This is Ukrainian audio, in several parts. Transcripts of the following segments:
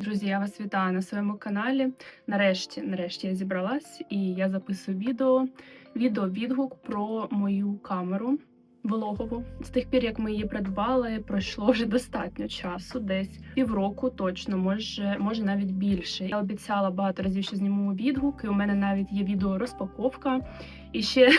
Друзі, я вас вітаю на своєму каналі. Нарешті, нарешті я зібралась і я записую відео. Відео відгук про мою камеру вологову. З тих пір, як ми її придбали, пройшло вже достатньо часу, десь півроку точно, може, може навіть більше. Я обіцяла багато разів, що зніму відгуки. У мене навіть є відео розпаковка. І ще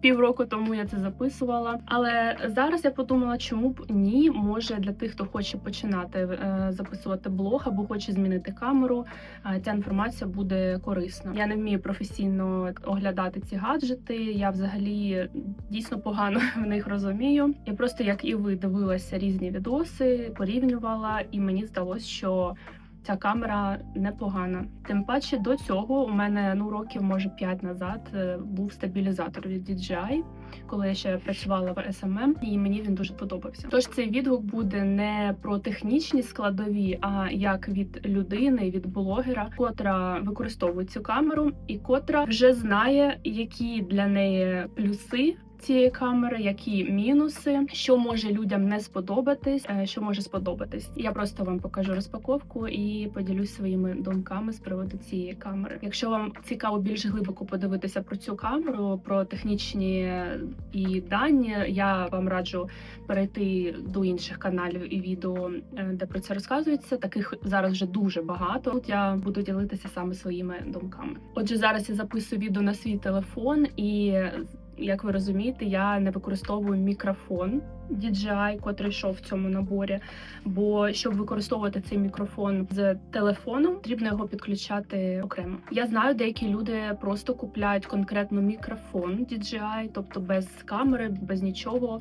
півроку тому я це записувала. Але зараз я подумала, чому б ні, може для тих, хто хоче починати е, записувати блог або хоче змінити камеру. е, Ця інформація буде корисна. Я не вмію професійно оглядати ці гаджети. Я взагалі дійсно погано в них розумію. Я просто як і ви дивилася різні відоси, порівнювала, і мені здалось, що ця камера непогана. Тим паче до цього у мене ну років, може 5 назад е, був стабілізатор від DJI, коли я ще працювала в SMM, і мені він дуже подобався. Тож цей відгук буде не про технічні складові, а як від людини, від блогера, котра використовує цю камеру, і котра вже знає, які для неї плюси. Цієї камери, які мінуси, що може людям не сподобатись, е, що може сподобатись. Я просто вам покажу розпаковку і поділюсь своїми думками з приводу цієї камери. Якщо вам цікаво більш глибоко подивитися про цю камеру, про технічні і дані, я вам раджу перейти до інших каналів і відео, е, де про це розказується. Таких зараз вже дуже багато. Тут я буду ділитися саме своїми думками. Отже, зараз я записую відео на свій телефон і. Як ви розумієте, я не використовую мікрофон DJI, котрий йшов в цьому наборі. Бо щоб використовувати цей мікрофон з телефоном, потрібно його підключати окремо. Я знаю, деякі люди просто купляють конкретно мікрофон DJI, тобто без камери, без нічого.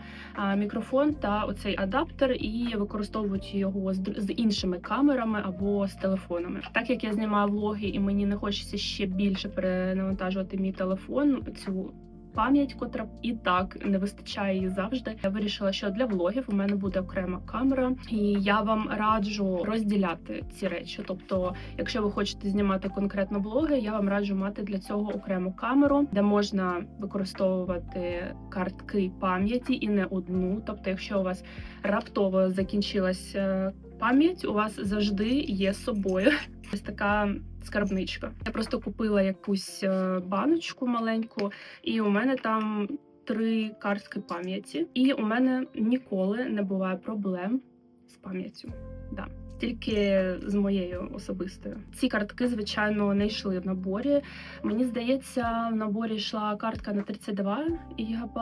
Мікрофон та оцей адаптер, і використовують його з, з іншими камерами або з телефонами. Так як я знімаю влоги, і мені не хочеться ще більше перенавантажувати мій телефон. Цю пам'ять, котра і так не вистачає її завжди. Я вирішила, що для влогів у мене буде окрема камера, і я вам раджу розділяти ці речі. Тобто, якщо ви хочете знімати конкретно влоги, я вам раджу мати для цього окрему камеру, де можна використовувати картки пам'яті і не одну. Тобто, якщо у вас раптово закінчилась е, пам'ять, у вас завжди є собою ось така скарбничка. Я просто купила якусь е, баночку маленьку, і у мене там три картки пам'яті. І у мене ніколи не буває проблем з пам'яттю. Да. Тільки з моєю особистою. Ці картки, звичайно, не йшли в наборі. Мені здається, в наборі йшла картка на 32 ГБ.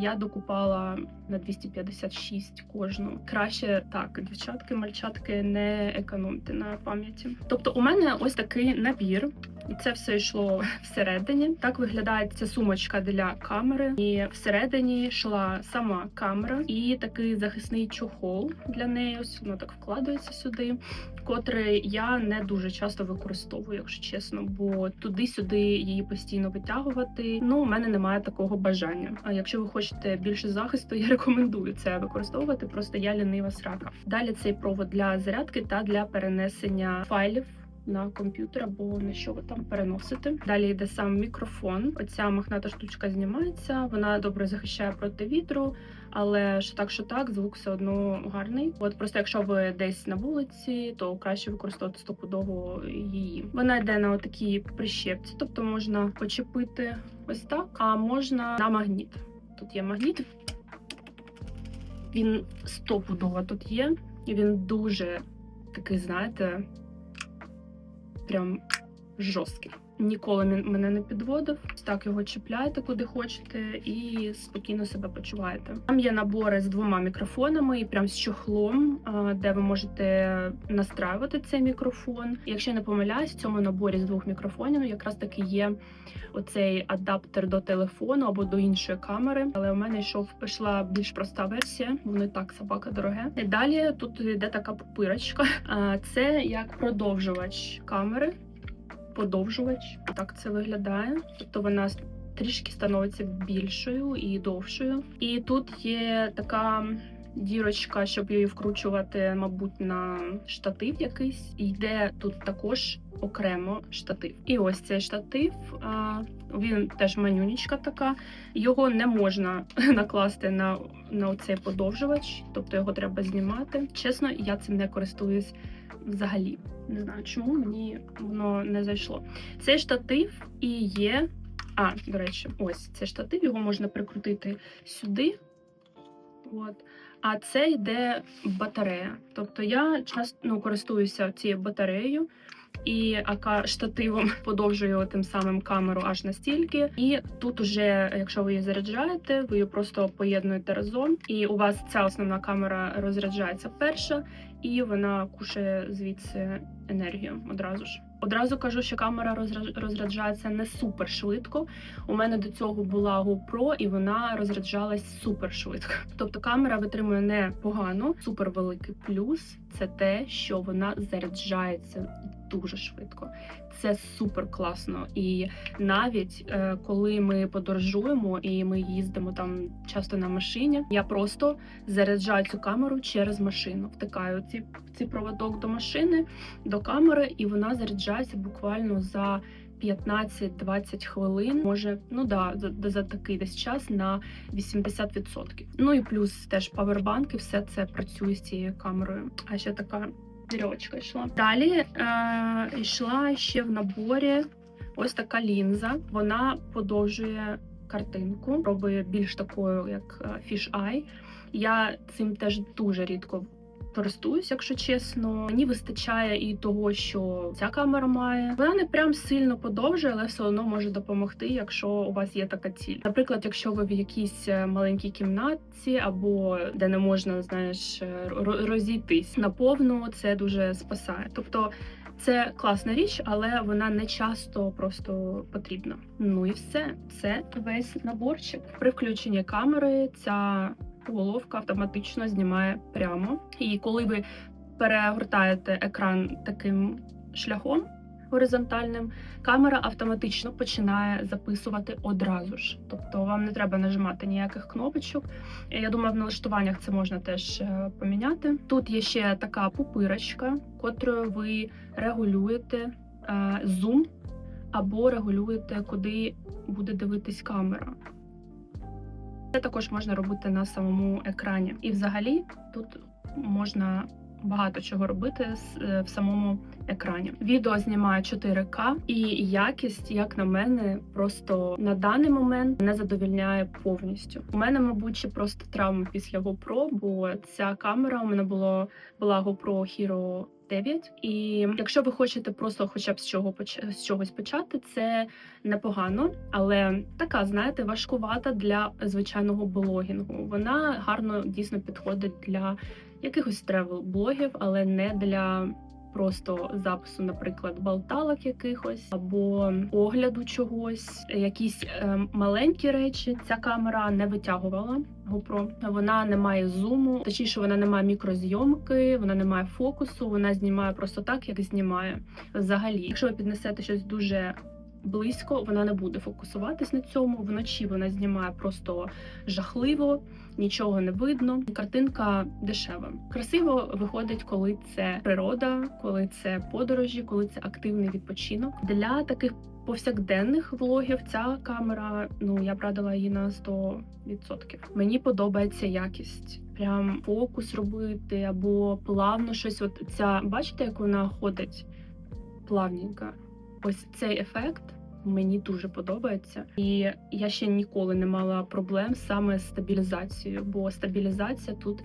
Я докупала на 256 кожну. Краще так, дівчатки, мальчатки, не економте на пам'яті. Тобто, у мене ось такий набір. І це все йшло всередині. Так виглядає ця сумочка для камери. І всередині йшла сама камера і такий захисний чохол для неї. Ось воно так вкладається сюди, котрий я не дуже часто використовую, якщо чесно, бо туди-сюди її постійно витягувати. Ну, у мене немає такого бажання. А якщо ви хочете більше захисту, я рекомендую це використовувати. Просто я лінива срака. Далі цей провод для зарядки та для перенесення файлів на комп'ютер або на що ви там переносите. Далі йде сам мікрофон. Оця мохната штучка знімається. Вона добре захищає проти вітру, але що так, що так, звук все одно гарний. От просто якщо ви десь на вулиці, то краще використовувати стопудово її. Вона йде на отакій прищепці, тобто можна почепити ось так, а можна на магніт. Тут є магніт. Він стопудово тут є, і він дуже такий, знаєте, прям жорсткий. Ніколи мене не підводив. Так його чіпляєте куди хочете і спокійно себе почуваєте. Там є набори з двома мікрофонами і прям з чохлом, де ви можете настраювати цей мікрофон. Якщо я не помиляюсь, в цьому наборі з двох мікрофонів якраз таки є оцей адаптер до телефону або до іншої камери. Але у мене йшов йшла більш проста версія. Воно і так собака дороге. І далі тут йде така пупирочка. Це як продовжувач камери подовжувач. Так це виглядає. Тобто вона трішки становиться більшою і довшою. І тут є така дірочка, щоб її вкручувати, мабуть, на штатив якийсь. Йде тут також окремо штатив. І ось цей штатив. Він теж манюнічка така. Його не можна накласти на, на цей подовжувач, тобто його треба знімати. Чесно, я цим не користуюсь взагалі. Не знаю, чому мені воно не зайшло. Цей штатив і є. А, до речі, ось цей штатив, його можна прикрутити сюди. От. А це йде батарея. Тобто я часто ну, користуюся цією батареєю і АК штативом подовжую тим самим камеру аж настільки. І тут уже, якщо ви її заряджаєте, ви її просто поєднуєте разом, і у вас ця основна камера розряджається перша, і вона кушає звідси енергію одразу ж. Одразу кажу, що камера розря- розряджається не супер швидко. У мене до цього була GoPro, і вона розряджалась супер швидко. Тобто камера витримує непогано. Супер великий плюс це те, що вона заряджається дуже швидко. Це супер класно. І навіть е, коли ми подорожуємо і ми їздимо там часто на машині, я просто заряджаю цю камеру через машину. Втикаю ці, ці проводок до машини, до камери, і вона заряджається буквально за 15-20 хвилин. Може, ну да, за, за такий десь час на 80%. Ну і плюс теж павербанк, і все це працює з цією камерою. А ще така вірьовочка йшла. Далі е, йшла ще в наборі ось така лінза. Вона подовжує картинку, робить більш такою, як фіш-ай. Я цим теж дуже рідко користуюсь, якщо чесно. Мені вистачає і того, що ця камера має. Вона не прям сильно подовжує, але все одно може допомогти, якщо у вас є така ціль. Наприклад, якщо ви в якійсь е, маленькій кімнатці або де не можна, знаєш, е, розійтись наповну, це дуже спасає. Тобто. Це класна річ, але вона не часто просто потрібна. Ну і все. Це весь наборчик. При включенні камери ця головка автоматично знімає прямо. І коли ви перегортаєте екран таким шляхом горизонтальним, камера автоматично починає записувати одразу ж. Тобто вам не треба нажимати ніяких кнопочок. Я думаю, в налаштуваннях це можна теж е, поміняти. Тут є ще така пупирочка, котрою ви регулюєте е, зум або регулюєте, куди буде дивитись камера. Це також можна робити на самому екрані. І взагалі тут можна багато чого робити е, в самому екрані. Відео знімає 4К, і якість, як на мене, просто на даний момент не задовільняє повністю. У мене, мабуть, ще просто травма після GoPro, бо ця камера у мене було була GoPro Hero 9. І якщо ви хочете просто хоча б з чого з чогось почати, це непогано, але така, знаєте, важкувата для звичайного блогінгу. Вона гарно дійсно підходить для якихось тревел-блогів, але не для. Просто запису, наприклад, балталок якихось або огляду чогось, якісь е, маленькі речі. Ця камера не витягувала GoPro. Вона не має зуму, точніше, вона не має мікрозйомки, вона не має фокусу. Вона знімає просто так, як знімає взагалі. Якщо ви піднесете щось дуже близько, вона не буде фокусуватись на цьому. Вночі вона знімає просто жахливо, нічого не видно. Картинка дешева. Красиво виходить, коли це природа, коли це подорожі, коли це активний відпочинок. Для таких повсякденних влогів ця камера, ну я б радила її на 100%. Мені подобається якість. Прям фокус робити або плавно щось. От ця бачите, як вона ходить плавненько. Ось цей ефект мені дуже подобається, і я ще ніколи не мала проблем саме з стабілізацією, бо стабілізація тут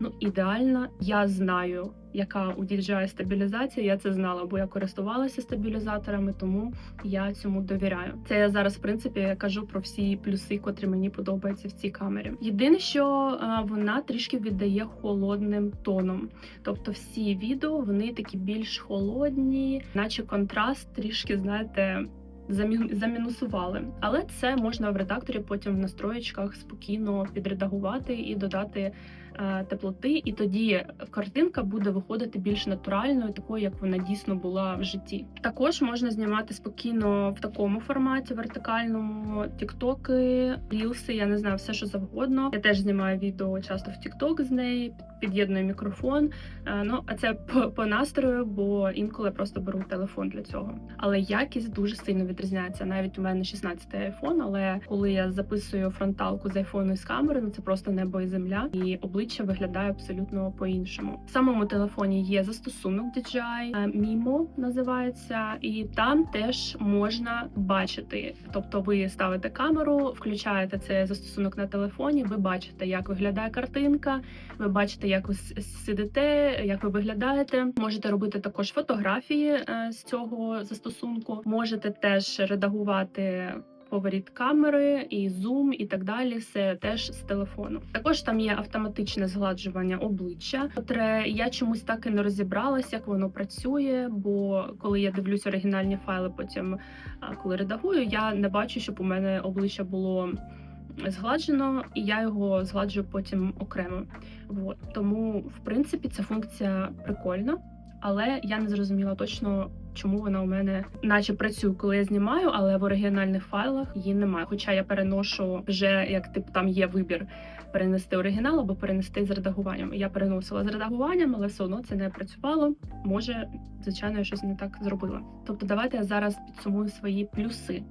ну ідеальна. Я знаю, яка у DJI стабілізація. Я це знала, бо я користувалася стабілізаторами, тому я цьому довіряю. Це я зараз, в принципі, я кажу про всі плюси, котрі мені подобаються в цій камері. Єдине, що е, вона трішки віддає холодним тоном. Тобто всі відео вони такі більш холодні, наче контраст трішки, знаєте. замі- Замінусували, але це можна в редакторі потім в настроєчках спокійно підредагувати і додати теплоти, і тоді картинка буде виходити більш натуральною, такою, як вона дійсно була в житті. Також можна знімати спокійно в такому форматі, вертикальному тіктоки, рілси, я не знаю, все що завгодно. Я теж знімаю відео часто в тікток з неї, під'єдную мікрофон. Е, Ну, а це по, по настрою, бо інколи просто беру телефон для цього. Але якість дуже сильно відрізняється. Навіть у мене 16-й айфон, але коли я записую фронталку з айфону і з камери, ну це просто небо і земля. І обличчя виглядає абсолютно по-іншому. В самому телефоні є застосунок DJI е, Mimo називається, і там теж можна бачити. Тобто, ви ставите камеру, включаєте цей застосунок на телефоні. Ви бачите, як виглядає картинка. Ви бачите, як ви сидите, як ви виглядаєте. Можете робити також фотографії е, з цього застосунку. Можете теж редагувати. Поворіт камери і зум, і так далі, все теж з телефону. Також там є автоматичне згладжування обличчя, котре я чомусь так і не розібралась, як воно працює. Бо коли я дивлюсь оригінальні файли, потім коли редагую, я не бачу, щоб у мене обличчя було згладжено, і я його згладжу потім окремо. От. Тому, в принципі, ця функція прикольна, але я не зрозуміла точно, чому вона у мене наче працює, коли я знімаю, але в оригінальних файлах її немає. Хоча я переношу вже як тип там є вибір перенести оригінал або перенести з редагуванням. Я переносила з редагуванням, але все одно це не працювало. Може, звичайно, я щось не так зробила. Тобто, давайте я зараз підсумую свої плюси.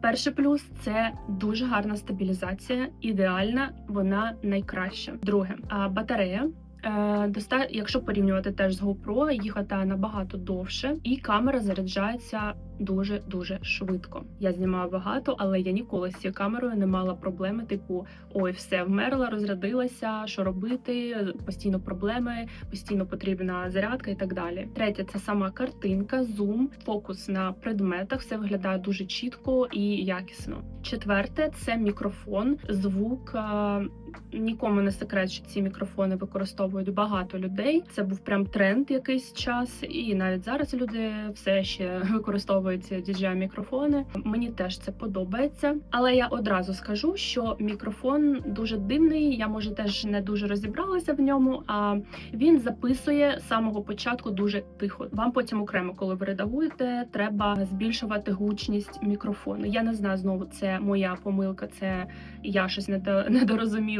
Перший плюс це дуже гарна стабілізація, ідеальна, вона найкраща. Друге, батарея. Е, якщо порівнювати теж з GoPro, їх хватає набагато довше, і камера заряджається дуже дуже швидко. Я знімаю багато, але я ніколи з цією камерою не мала проблеми. Типу, ой, все вмерла, розрядилася, що робити? Постійно проблеми, постійно потрібна зарядка і так далі. Третє це сама картинка, зум, фокус на предметах. Все виглядає дуже чітко і якісно. Четверте це мікрофон, звук. Нікому не секрет, що ці мікрофони використовують багато людей. Це був прям тренд якийсь час, і навіть зараз люди все ще використовують DJI мікрофони. Мені теж це подобається, але я одразу скажу, що мікрофон дуже дивний. Я може теж не дуже розібралася в ньому. А він записує з самого початку дуже тихо. Вам потім окремо, коли ви редагуєте, треба збільшувати гучність мікрофону. Я не знаю знову, це моя помилка. Це я щось недо-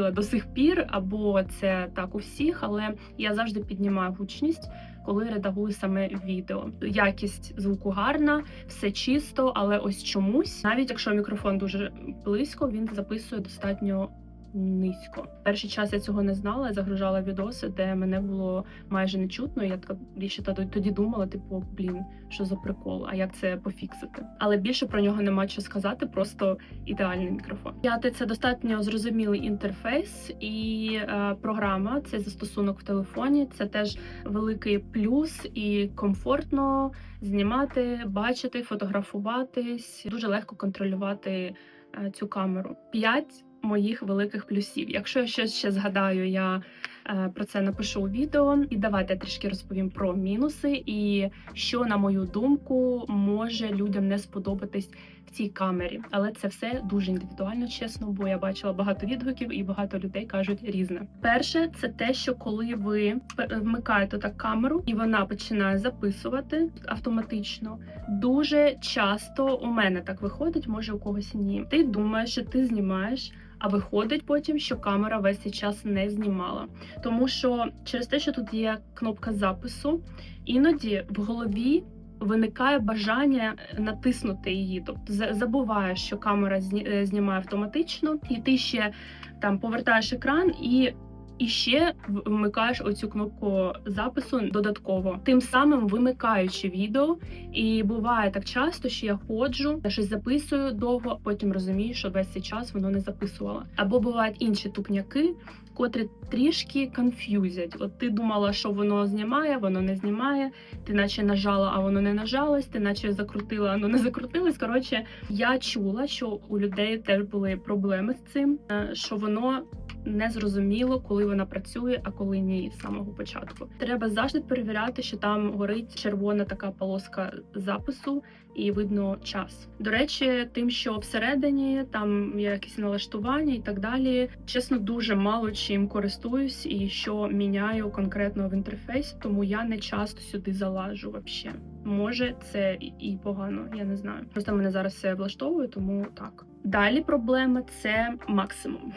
недорозуміла до сих пір, або це так у всіх, але я завжди піднімаю гучність. Коли редагую саме відео, якість звуку гарна, все чисто, але ось чомусь, навіть якщо мікрофон дуже близько, він записує достатньо низько. Перший час я цього не знала, я загружала відоси, де мене було майже не чутно. Я така ще тоді- думала, типу, блін, що за прикол, а як це пофіксити? Але більше про нього нема що сказати, просто ідеальний мікрофон. П'яте це достатньо зрозумілий інтерфейс і е, програма. Це застосунок в телефоні. Це теж великий плюс і комфортно знімати, бачити, фотографуватись. Дуже легко контролювати е, цю камеру. П'ять моїх великих плюсів. Якщо я щось ще згадаю, я е, про це напишу у відео. І давайте я трішки розповім про мінуси і що, на мою думку, може людям не сподобатись в цій камері. Але це все дуже індивідуально, чесно, бо я бачила багато відгуків і багато людей кажуть різне. Перше, це те, що коли ви вмикаєте так камеру і вона починає записувати автоматично, дуже часто у мене так виходить, може у когось ні. Ти думаєш, що ти знімаєш. А виходить потім, що камера весь цей час не знімала, тому що через те, що тут є кнопка запису, іноді в голові виникає бажання натиснути її. Тобто забуваєш, що камера е, знімає автоматично, і ти ще там повертаєш екран і. І ще вмикаєш оцю кнопку запису додатково, тим самим вимикаючи відео. І буває так часто, що я ходжу, я щось записую довго, потім розумію, що весь цей час воно не записувало. Або бувають інші тупняки, котрі трішки конф'юзять. От ти думала, що воно знімає, воно не знімає. Ти наче нажала, а воно не нажалось, ти наче закрутила, а воно не закрутилось. Коротше, я чула, що у людей теж були проблеми з цим, е, що воно не зрозуміло, коли вона працює, а коли ні з самого початку. Треба завжди перевіряти, що там горить червона така полоска запису, і видно час. До речі, тим, що всередині там є якісь налаштування і так далі. Чесно, дуже мало чим користуюсь і що міняю конкретно в інтерфейсі, тому я не часто сюди залажу вообще. Може, це і погано, я не знаю. Просто мене зараз все влаштовує, тому так. Далі проблема це максимум.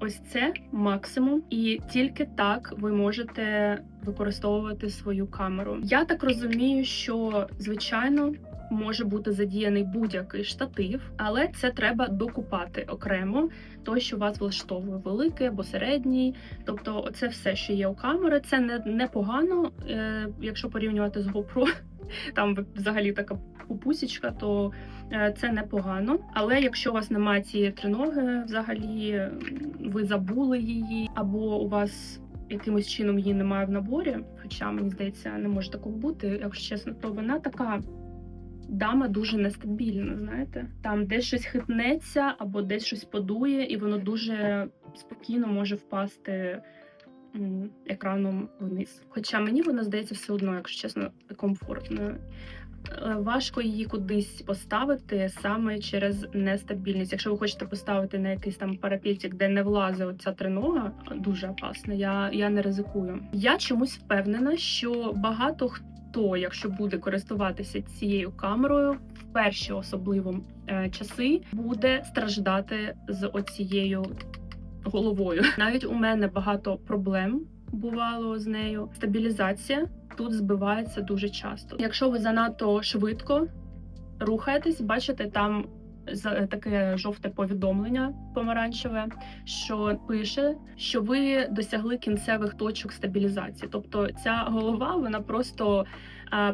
Ось це максимум, і тільки так ви можете використовувати свою камеру. Я так розумію, що звичайно може бути задіяний будь-який штатив, але це треба докупати окремо, той, що вас влаштовує, великий або середній. Тобто, це все, що є у камери. Це не непогано, е, якщо порівнювати з GoPro. Там взагалі така пупусічка, то е, це непогано. Але якщо у вас немає цієї триноги, взагалі ви забули її, або у вас якимось чином її немає в наборі, хоча мені здається, не може такого бути, якщо чесно, то вона така. Дама дуже нестабільна, знаєте, там десь щось хитнеться або десь щось подує, і воно дуже спокійно може впасти екраном вниз. Хоча мені вона здається все одно, якщо чесно, комфортною. Е, Важко її кудись поставити саме через нестабільність. Якщо ви хочете поставити на якийсь там парапетик, де не влазить ця тринога, дуже опасно. Я, я не ризикую. Я чомусь впевнена, що багато хто, якщо буде користуватися цією камерою, в перші особливо е, часи буде страждати з оцією головою. Навіть у мене багато проблем бувало з нею. Стабілізація тут збивається дуже часто. Якщо ви занадто швидко рухаєтесь, бачите там. Таке жовте повідомлення помаранчеве, що пише, що ви досягли кінцевих точок стабілізації. Тобто ця голова вона просто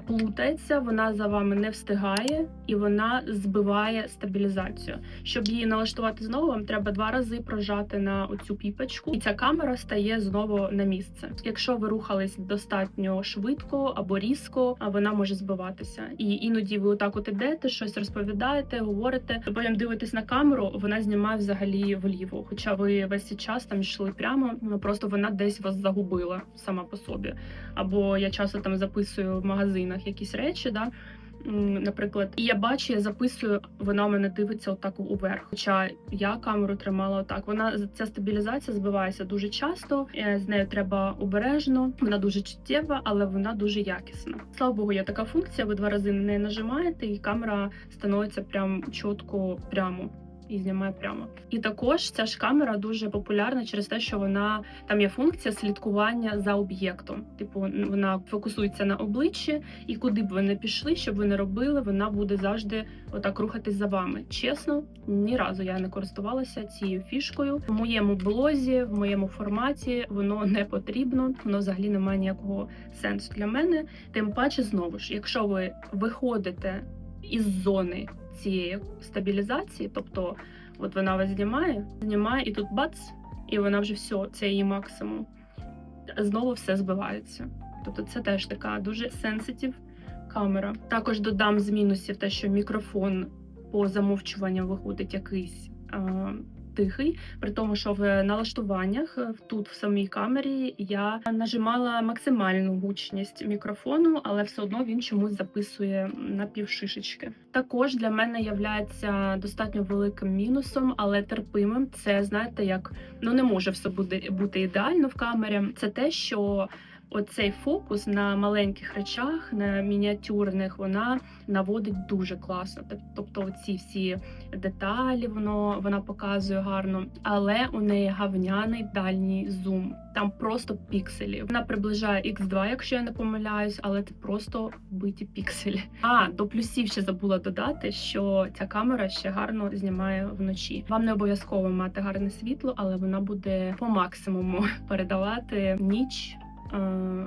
плутається, вона за вами не встигає і вона збиває стабілізацію. Щоб її налаштувати знову, вам треба два рази прожати на оцю піпочку, і ця камера стає знову на місце. Якщо ви рухались достатньо швидко або різко, вона може збиватися. І іноді ви отак от ідете, щось розповідаєте, говорите. Потім дивитесь на камеру, вона знімає взагалі вліво. Хоча ви весь цей час там йшли прямо, ну просто вона десь вас загубила сама по собі. Або я часто там записую в магазинах якісь речі, да. Наприклад, і я бачу, я записую, вона мене дивиться отак уверх. Хоча я камеру тримала отак. Вона ця стабілізація збивається дуже часто. е, З нею треба обережно. Вона дуже чуттєва, але вона дуже якісна. Слава Богу, є така функція. Ви два рази на неї нажимаєте, і камера становиться прям чітко прямо. І знімає прямо. І також ця ж камера дуже популярна через те, що вона там є функція слідкування за об'єктом. Типу, вона фокусується на обличчі, і куди б ви не пішли, щоб ви не робили, вона буде завжди отак рухатись за вами. Чесно, ні разу я не користувалася цією фішкою. В моєму блозі, в моєму форматі воно не потрібно, воно взагалі не має ніякого сенсу для мене. Тим паче, знову ж, якщо ви виходите із зони цієї стабілізації, тобто, от вона вас знімає, знімає, і тут бац, і вона вже все, це її максимум. Знову все збивається. Тобто, це теж така дуже сенситив камера. Також додам з мінусів те, що мікрофон по замовчуванню виходить якийсь. Тихий, при тому, що в налаштуваннях е, тут в самій камері я нажимала максимальну гучність мікрофону, але все одно він чомусь записує на півшишечки. Також для мене являється достатньо великим мінусом, але терпимим. Це знаєте, як ну не може все бути, бути ідеально в камері. Це те, що Оцей фокус на маленьких речах, на мініатюрних, вона наводить дуже класно. Тоб- Тобто, ці всі деталі воно вона показує гарно, але у неї гавняний дальній зум. Там просто пікселі. Вона приближає X2, якщо я не помиляюсь, але це просто биті пікселі. А до плюсів ще забула додати, що ця камера ще гарно знімає вночі. Вам не обов'язково мати гарне світло, але вона буде по максимуму передавати ніч. Е,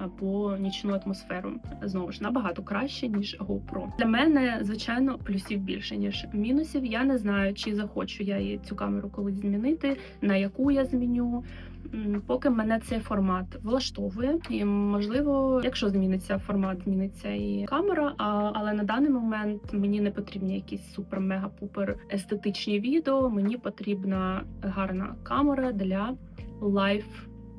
Або нічну атмосферу знову ж набагато краще ніж GoPro. Для мене звичайно плюсів більше ніж мінусів. Я не знаю, чи захочу я цю камеру колись змінити, на яку я зміню. Поки мене цей формат влаштовує, і можливо, якщо зміниться формат, зміниться і камера. А, але на даний момент мені не потрібні якісь супер мега пупер естетичні відео. Мені потрібна гарна камера для лайф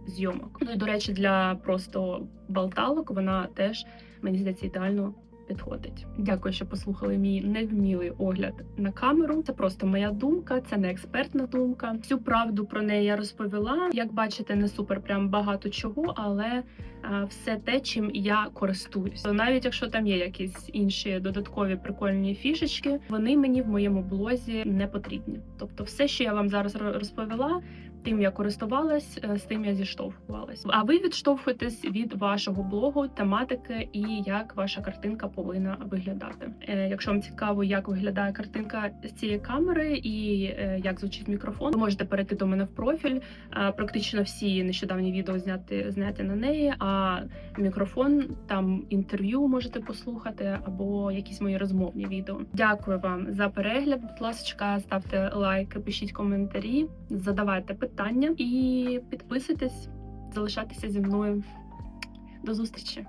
зйомок. Ну і до речі, для просто болталок вона теж мені здається ідеально підходить. Дякую, що послухали мій невмілий огляд на камеру. Це просто моя думка, це не експертна думка. Всю правду про неї я розповіла. Як бачите, не супер прям багато чого, але а, все те, чим я користуюсь. Навіть якщо там є якісь інші додаткові прикольні фішечки, вони мені в моєму блозі не потрібні. Тобто, все, що я вам зараз розповіла. Тим я користувалась, е, з тим я зіштовхувалась. А ви відштовхуєтесь від вашого блогу, тематики і як ваша картинка повинна виглядати. Е, Якщо вам цікаво, як виглядає картинка з цієї камери і е, як звучить мікрофон, ви можете перейти до мене в профіль. Практично всі нещодавні відео зняти зняти на неї. А мікрофон там інтерв'ю можете послухати або якісь мої розмовні відео. Дякую вам за перегляд. Будь ласка, ставте лайки, пишіть коментарі, задавайте питання і підписуйтесь, залишайтеся зі мною. До зустрічі!